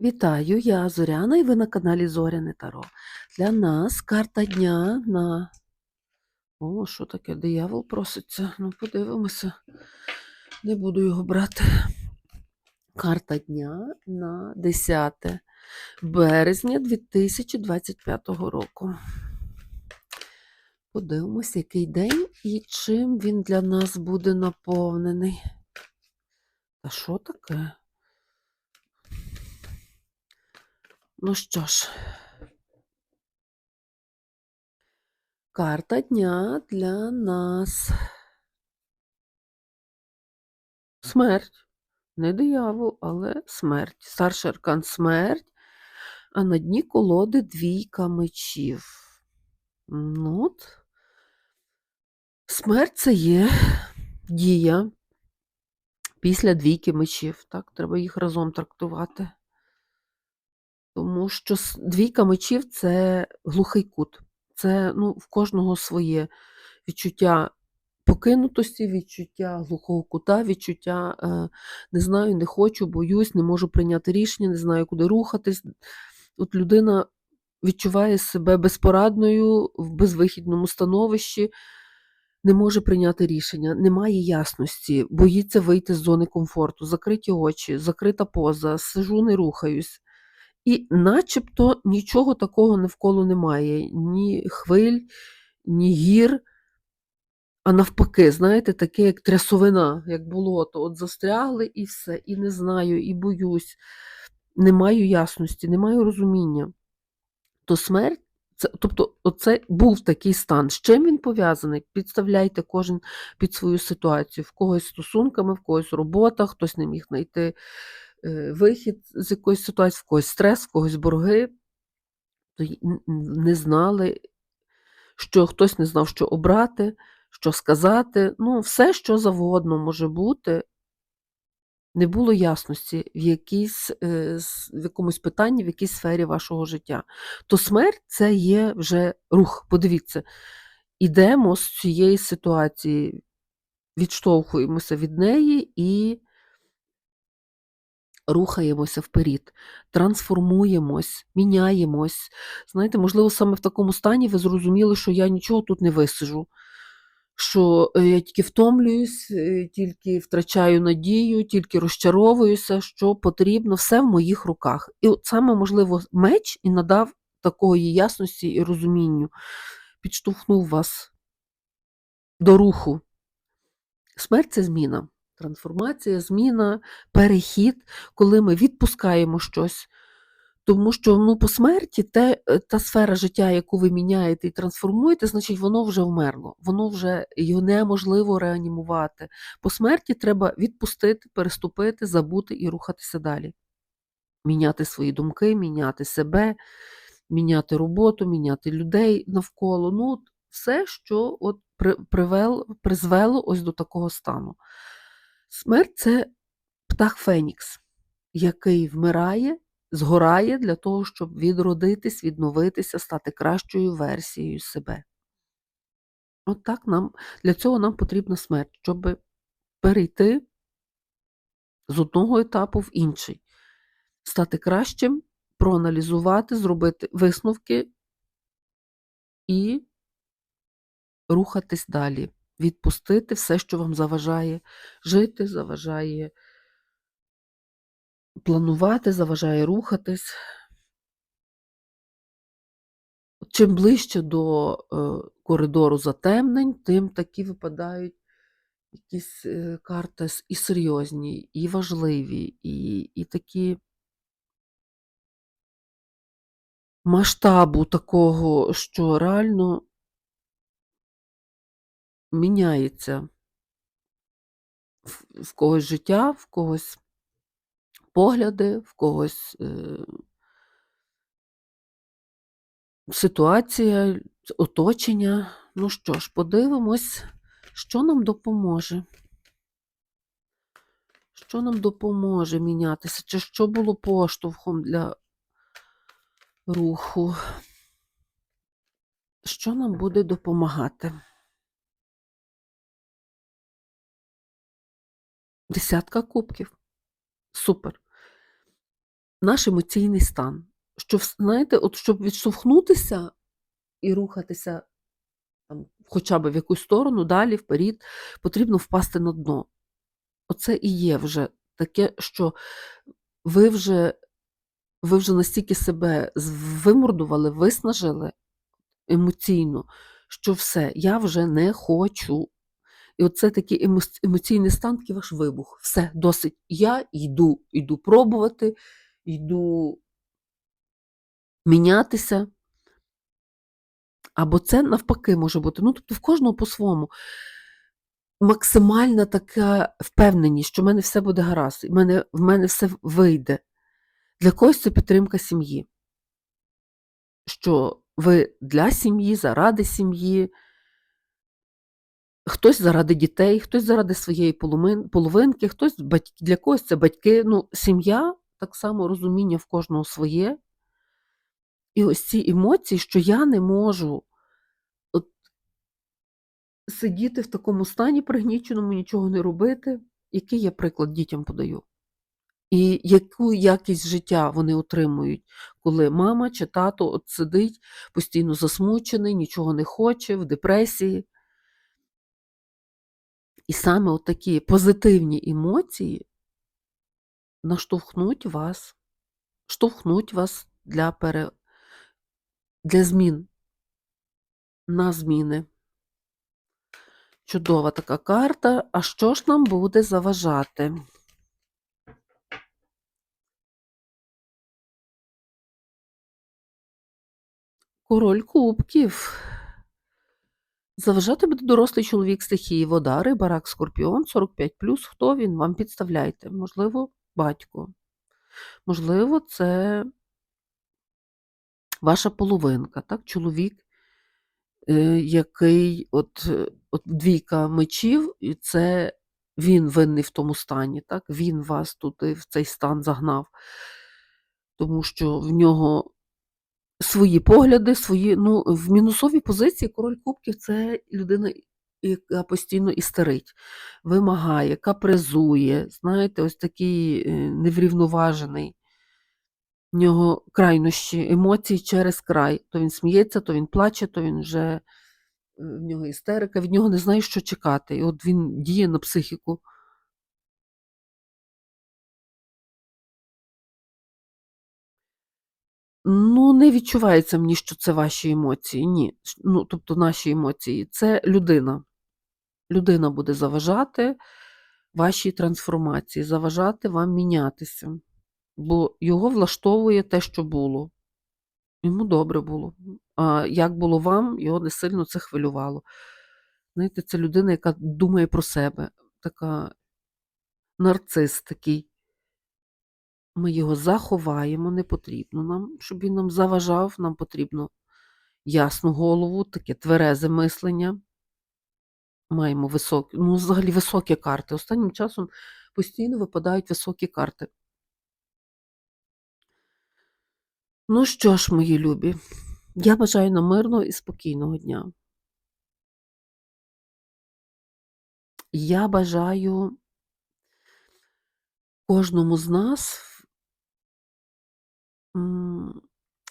Вітаю, я Зоряна і ви на каналі Зоряне Таро. Для нас карта дня на. О, що таке? Диявол проситься. Ну, подивимося. Не буду його брати. Карта дня на 10 березня 2025 року. Подивимось, який день і чим він для нас буде наповнений. Та що таке? Ну що ж, карта дня для нас. Смерть. Не диявол, але смерть. Старший аркан смерть, а на дні колоди двійка мечів. Ну от. Смерть це є дія після двійки мечів. Так, треба їх разом трактувати. Тому що двійка мечів це глухий кут. Це ну, в кожного своє відчуття покинутості, відчуття глухого кута, відчуття е, не знаю, не хочу, боюсь, не можу прийняти рішення, не знаю, куди рухатись. От людина відчуває себе безпорадною в безвихідному становищі, не може прийняти рішення, немає ясності, боїться вийти з зони комфорту, закриті очі, закрита поза, сижу, не рухаюсь. І начебто нічого такого навколо немає, ні хвиль, ні гір, а навпаки, знаєте, таке, як трясовина, як болото. От застрягли і все, і не знаю, і боюсь, не маю ясності, не маю розуміння. То смерть, це, тобто, оце був такий стан. З чим він пов'язаний? Підставляйте кожен під свою ситуацію. В когось стосунками, в когось робота, хтось не міг знайти вихід з якоїсь ситуації, в когось стрес, в когось борги. Не знали, що хтось не знав, що обрати, що сказати. Ну, все, що завгодно може бути. Не було ясності в, якійсь, е, в якомусь питанні, в якійсь сфері вашого життя. То смерть це є вже рух. Подивіться, ідемо з цієї ситуації, відштовхуємося від неї і рухаємося вперед, трансформуємось, міняємось. Знаєте, можливо, саме в такому стані ви зрозуміли, що я нічого тут не висижу. Що е, я тільки втомлююсь, е, тільки втрачаю надію, тільки розчаровуюся, що потрібно все в моїх руках. І от саме, можливо, меч і надав такої ясності і розумінню, підштовхнув вас до руху. Смерть це зміна, трансформація, зміна, перехід, коли ми відпускаємо щось. Тому що ну, по смерті те, е, та сфера життя, яку ви міняєте і трансформуєте, значить, воно вже вмерло, воно вже його неможливо реанімувати. По смерті треба відпустити, переступити, забути і рухатися далі. Міняти свої думки, міняти себе, міняти роботу, міняти людей навколо. Ну, все, що от привел, призвело ось до такого стану. Смерть це птах Фенікс, який вмирає, згорає для того, щоб відродитись, відновитися, стати кращою версією себе. От так нам, для цього нам потрібна смерть, щоб перейти з одного етапу в інший, стати кращим, проаналізувати, зробити висновки і рухатись далі, відпустити все, що вам заважає жити, заважає планувати, заважає рухатись. Чим ближче до е, коридору затемнень, тим такі випадають якісь е, карти і серйозні, і важливі, і, і такі масштабу такого, що реально міняється в, когось життя, в когось погляди, в когось е, ситуація, оточення. Ну що ж, подивимось, що нам допоможе. Що нам допоможе мінятися? Чи що було поштовхом для руху? Що нам буде допомагати? Десятка кубків. Супер. наш емоційний стан. Що, вс знаєте, от щоб відштовхнутися і рухатися там хоча б в якусь сторону, далі, вперід, потрібно впасти на дно. Оце і є вже таке, що ви вже ви вже настільки себе вимордували, виснажили емоційно, що все, я вже не хочу. І оце такий емо емоційний стан, такий ваш вибух. Все, досить. Я йду, йду пробувати, йду мінятися. Або це навпаки може бути. Ну, тобто в кожного по-своєму. Максимальна така впевненість, що в мене все буде гаразд, в мене, в мене все вийде. Для когось це підтримка сім'ї. Що ви для сім'ї, заради сім'ї, хтось заради дітей, хтось заради своєї половинки, хтось для когось це батьки. Ну, сім'я так само розуміння в кожного своє. І ось ці емоції, що я не можу от сидіти в такому стані пригніченому, нічого не робити, який я приклад дітям подаю. І яку якість життя вони отримують, коли мама чи тато от сидить постійно засмучений, нічого не хоче, в депресії. І саме от такі позитивні емоції наштовхнуть вас, штовхнуть вас для пере... для змін, на зміни. Чудова така карта. А що ж нам буде заважати? Король кубків. Заважати буде дорослий чоловік стихії вода, риба, рак, скорпіон, 45 Хто він? Вам підставляйте? Можливо, батько. Можливо, це ваша половинка, так? Чоловік, е, який от, от двійка мечів, і це він винний в тому стані, так? Він вас туди в цей стан загнав, тому що в нього свої погляди, свої. Ну, в мінусовій позиції король кубків це людина, яка постійно істерить, вимагає, капризує, знаєте, ось такий е, неврівноважений. В нього крайнощі, емоції через край. То він сміється, то він плаче, то він вже е, в нього істерика, від нього не знає, що чекати. І от він діє на психіку. Ну, не відчувається мені, що це ваші емоції. Ні. Ну, тобто наші емоції. Це людина. Людина буде заважати вашій трансформації, заважати вам мінятися. Бо його влаштовує те, що було. Йому добре було. А як було вам, його не сильно це хвилювало. Знаєте, це людина, яка думає про себе, така нарцис такий. Ми його заховаємо, не потрібно нам, щоб він нам заважав, нам потрібно ясну голову, таке тверезе мислення. Маємо високі, ну, взагалі високі карти. Останнім часом постійно випадають високі карти. Ну що ж, мої любі, я бажаю нам мирного і спокійного дня. Я бажаю кожному з нас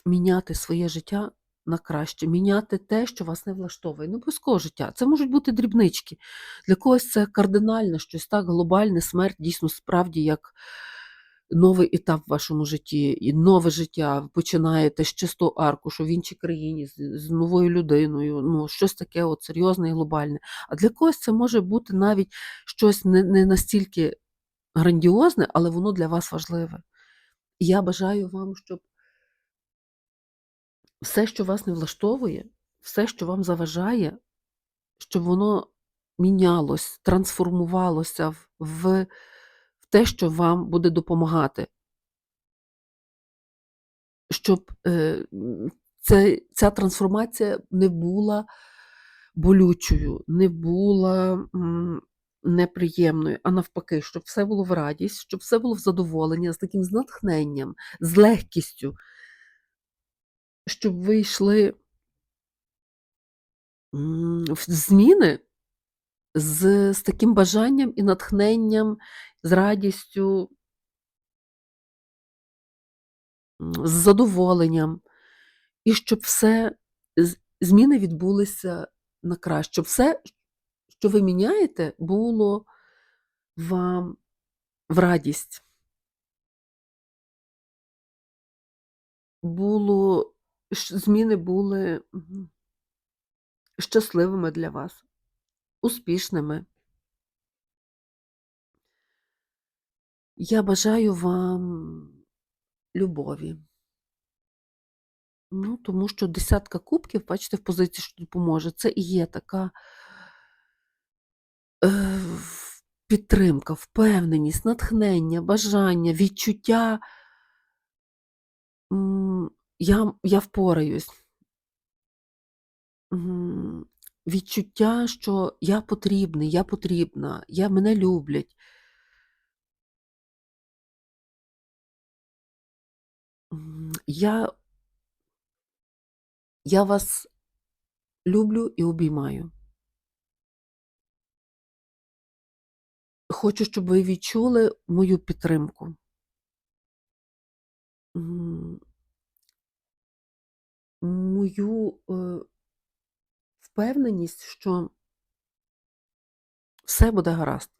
міняти своє життя на краще, міняти те, що вас не влаштовує. Не обов'язково життя. Це можуть бути дрібнички. Для когось це кардинально щось так, глобальне, смерть дійсно справді як новий етап в вашому житті, і нове життя. Ви починаєте з чистого аркушу в іншій країні, з, з новою людиною, ну, щось таке от серйозне і глобальне. А для когось це може бути навіть щось не, не настільки грандіозне, але воно для вас важливе. Я бажаю вам, щоб все, що вас не влаштовує, все, що вам заважає, щоб воно мінялось, трансформувалося в, в те, що вам буде допомагати. Щоб е, це, ця трансформація не була болючою, не була м, неприємною, а навпаки, щоб все було в радість, щоб все було в задоволення, з таким з натхненням, з легкістю щоб ви йшли в зміни з, з таким бажанням і натхненням, з радістю. з задоволенням, і щоб все зміни відбулися на краще, щоб все, що ви міняєте, було вам в радість. Було зміни були, щасливими для вас, успішними. Я бажаю вам любові. Ну, тому що десятка кубків, бачите, в позиції, що допоможе, це і є така підтримка, впевненість, натхнення, бажання, відчуття я я впораюсь. Відчуття, що я потрібний, я потрібна, я мене люблять. Я я вас люблю і обіймаю. Хочу, щоб ви відчули мою підтримку. Мою, е впевненість, що все буде гаразд.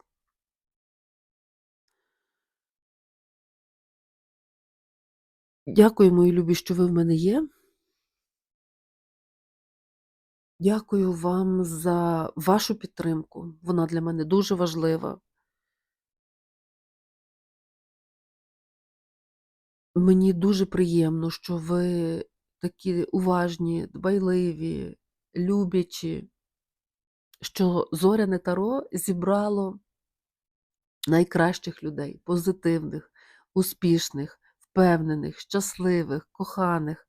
Дякую, мої любі, що ви в мене є. Дякую вам за вашу підтримку. Вона для мене дуже важлива. Мені дуже приємно, що ви такі уважні, дбайливі, люблячі, що Зоряне Таро зібрало найкращих людей, позитивних, успішних, впевнених, щасливих, коханих.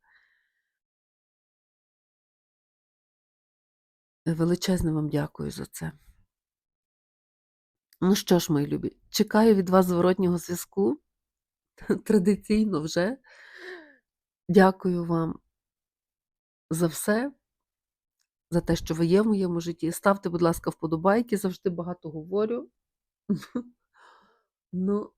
Величезне вам дякую за це. Ну що ж, мої любі, чекаю від вас зворотнього зв'язку. Традиційно вже. Дякую вам за все, за те, що ви є в моєму житті. Ставте, будь ласка, вподобайки, завжди багато говорю. Ну,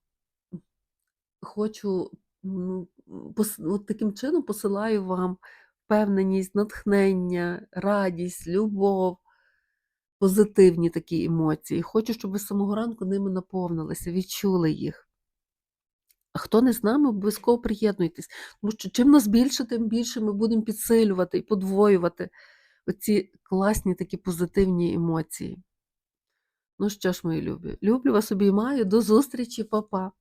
хочу, ну, пос от таким чином посилаю вам впевненість, натхнення, радість, любов, позитивні такі емоції. Хочу, щоб ви з самого ранку ними наповнилися, відчули їх. Хто не з нами, обов'язково приєднуйтесь, тому що чим нас більше, тим більше ми будемо підсилювати і подвоювати оці класні такі позитивні емоції. Ну що ж, мої любі, люблю вас, обіймаю. До зустрічі, па-па.